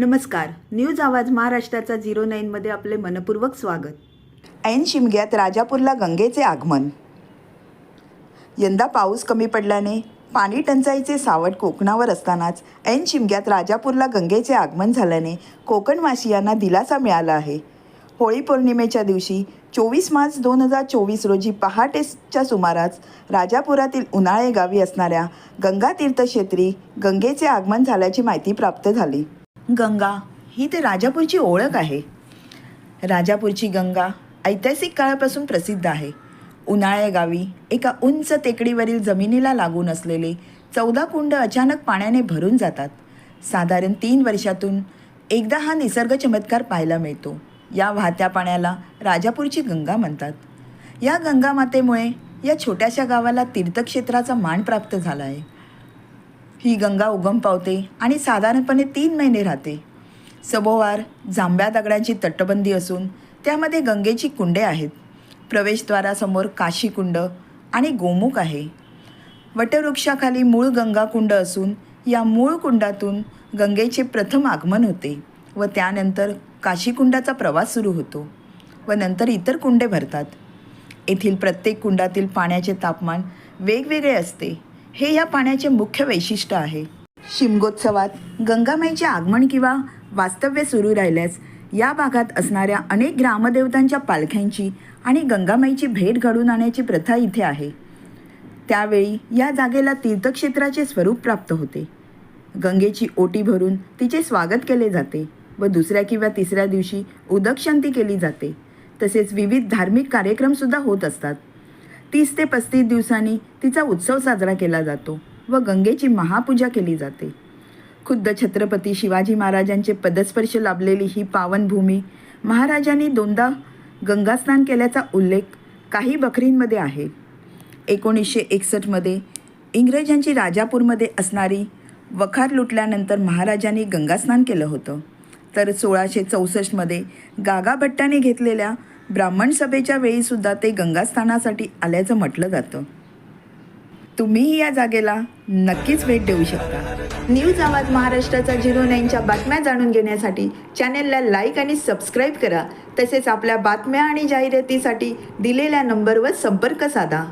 नमस्कार. न्यूज आवाज महाराष्ट्राचा झिरो नाईनमध्ये आपले मनपूर्वक स्वागत. ऐन शिमग्यात राजापूरला गंगेचे आगमन. यंदा पाऊस कमी पडल्याने पाणी टंचाईचे सावट कोकणावर असतानाच ऐन शिमग्यात राजापूरला गंगेचे आगमन झाल्याने कोकणवासियांना दिलासा मिळाला आहे. होळी पौर्णिमेच्या दिवशी चोवीस मार्च दोन हजार चोवीस रोजी पहाटेच्या सुमारास राजापुरातील उन्हाळे गावी असणाऱ्या गंगा तीर्थक्षेत्री गंगेचे आगमन झाल्याची माहिती प्राप्त झाली. गंगा ही ते राजापूरची ओळख आहे. राजापूरची गंगा ऐतिहासिक काळापासून प्रसिद्ध आहे. उन्हाळ्या गावी एका उंच टेकडीवरील जमिनीला लागून असलेले चौदा कुंड अचानक पाण्याने भरून जातात. साधारण तीन वर्षातून एकदा हा निसर्ग चमत्कार पाहायला मिळतो. या वाहत्या पाण्याला राजापूरची गंगा म्हणतात. या गंगामातेमुळे या छोट्याशा गावाला तीर्थक्षेत्राचा मान प्राप्त झाला आहे. ही गंगा उगम पावते आणि साधारणपणे तीन महिने राहते. सभोवार जांभ्या दगडांची तटबंदी असून त्यामध्ये गंगेची कुंडे आहेत. प्रवेशद्वारासमोर काशीकुंड आणि गोमुख आहे. वटवृक्षाखाली मूळ गंगा कुंड असून या मूळ कुंडातून गंगेचे प्रथम आगमन होते व त्यानंतर काशीकुंडाचा प्रवास सुरू होतो व नंतर इतर कुंडे भरतात. येथील प्रत्येक कुंडातील पाण्याचे तापमान वेगवेगळे असते. हे या पाण्याचे मुख्य वैशिष्ट्य आहे. शिमगोत्सवात गंगामाईचे आगमन किंवा वास्तव्य सुरू राहिल्यास या भागात असणाऱ्या अनेक ग्रामदेवतांच्या पालख्यांची आणि गंगामाईची भेट घडून आणण्याची प्रथा इथे आहे. त्यावेळी या जागेला तीर्थक्षेत्राचे स्वरूप प्राप्त होते. गंगेची ओटी भरून तिचे स्वागत केले जाते व दुसऱ्या किंवा तिसऱ्या दिवशी उदकशांती केली जाते. तसेच विविध धार्मिक कार्यक्रमसुद्धा होत असतात. तीस ते पस्तीस दिवसांनी तिचा उत्सव साजरा केला जातो व गंगेची महापूजा केली जाते. खुद्द छत्रपती शिवाजी महाराजांचे पदस्पर्श लाभलेली ही पावनभूमी महाराजांनी दोनदा गंगास्नान केल्याचा उल्लेख काही बखरींमध्ये आहे. एकोणीसशे एकसष्टमध्ये इंग्रजांची राजापूरमध्ये असणारी वखार लुटल्यानंतर महाराजांनी गंगास्नान केलं होतं. तर सोळाशे चौसष्टमध्ये गागाभट्टाने घेतलेल्या ब्राह्मण सभेच्या वेळीसुद्धा ते गंगास्थानासाठी आल्याचं म्हटलं जातं. तुम्हीही या जागेला नक्कीच भेट देऊ शकता. न्यूज आवाज महाराष्ट्राचा झिरो नाईनच्या बातम्या जाणून घेण्यासाठी चॅनेलला लाईक आणि सबस्क्राईब करा. तसेच आपल्या बातम्या आणि जाहिरातीसाठी दिलेल्या नंबरवर संपर्क साधा.